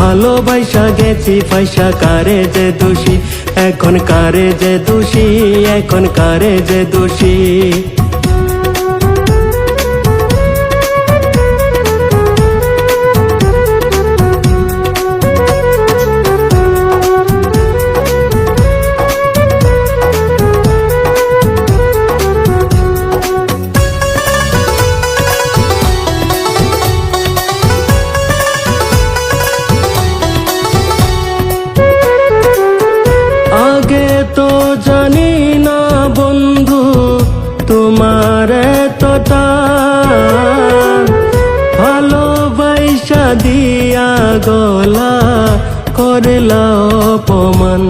ভালোবাসা গেছি পয়সা কারে যে দোষী? এখন কারে যে দোষী? এখন কারে যে দোষী? গলা করলা অপমান।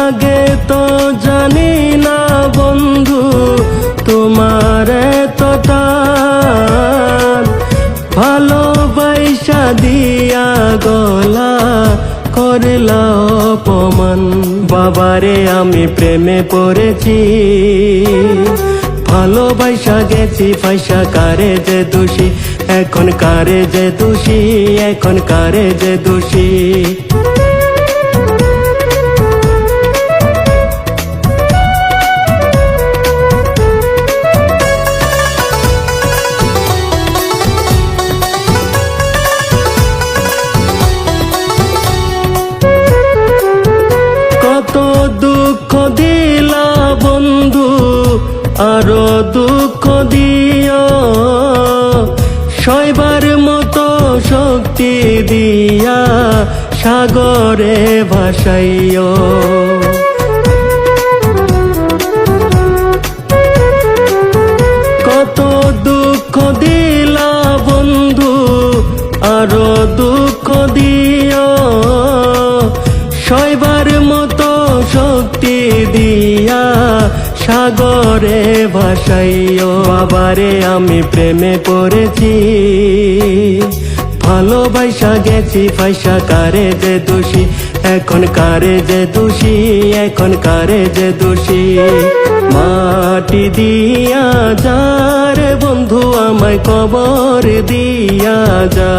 আগে তো জানি না বন্ধু, তোমার এতটা ভালোবাসা দিয়া গলা করলা অপমান। বাবারে আমি প্রেমে পড়েছি ভালোবাসা গেছি পয়সা কারে যে দোষী? এখন কারে যে দোষী? এখন কারে যে দোষী? আরও দুঃখ দিও। শৈবার মতো শক্তি দিয়া সাগরে ভাসাইও। সাগরে ভাসাইও বাবারে, আমি প্রেমে পড়েছি। ভালোবাসা গেছি পয়সা কারে যে দোষী? এখন কারে যে দোষী? এখন কারে যে দোষী? মাটি দিয়া যা রে বন্ধু আমায় কবর দিয়া যা।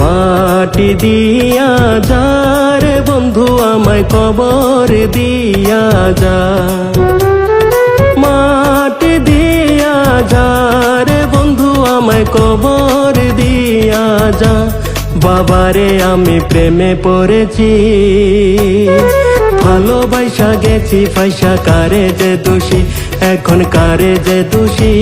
মাটি দিয়া যা রে বন্ধু আমায় কবর দিয়া যা। কবর দিয়া যা। বাবারে, আমি প্রেমে পড়েছি। ভালোবাসা গেছি পয়সা কারে যে দোষী? এখন কারে যে দোষী?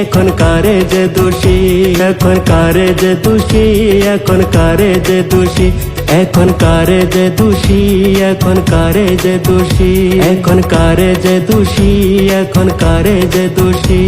এখন কারে যে দোষী? এখন কারে যে দোষী? এখন কারে যে দোষী? এখন কারে যে দোষী? এখন কারে যে দোষী? এখন কারে যে দোষী? এখন কারে যে দোষী?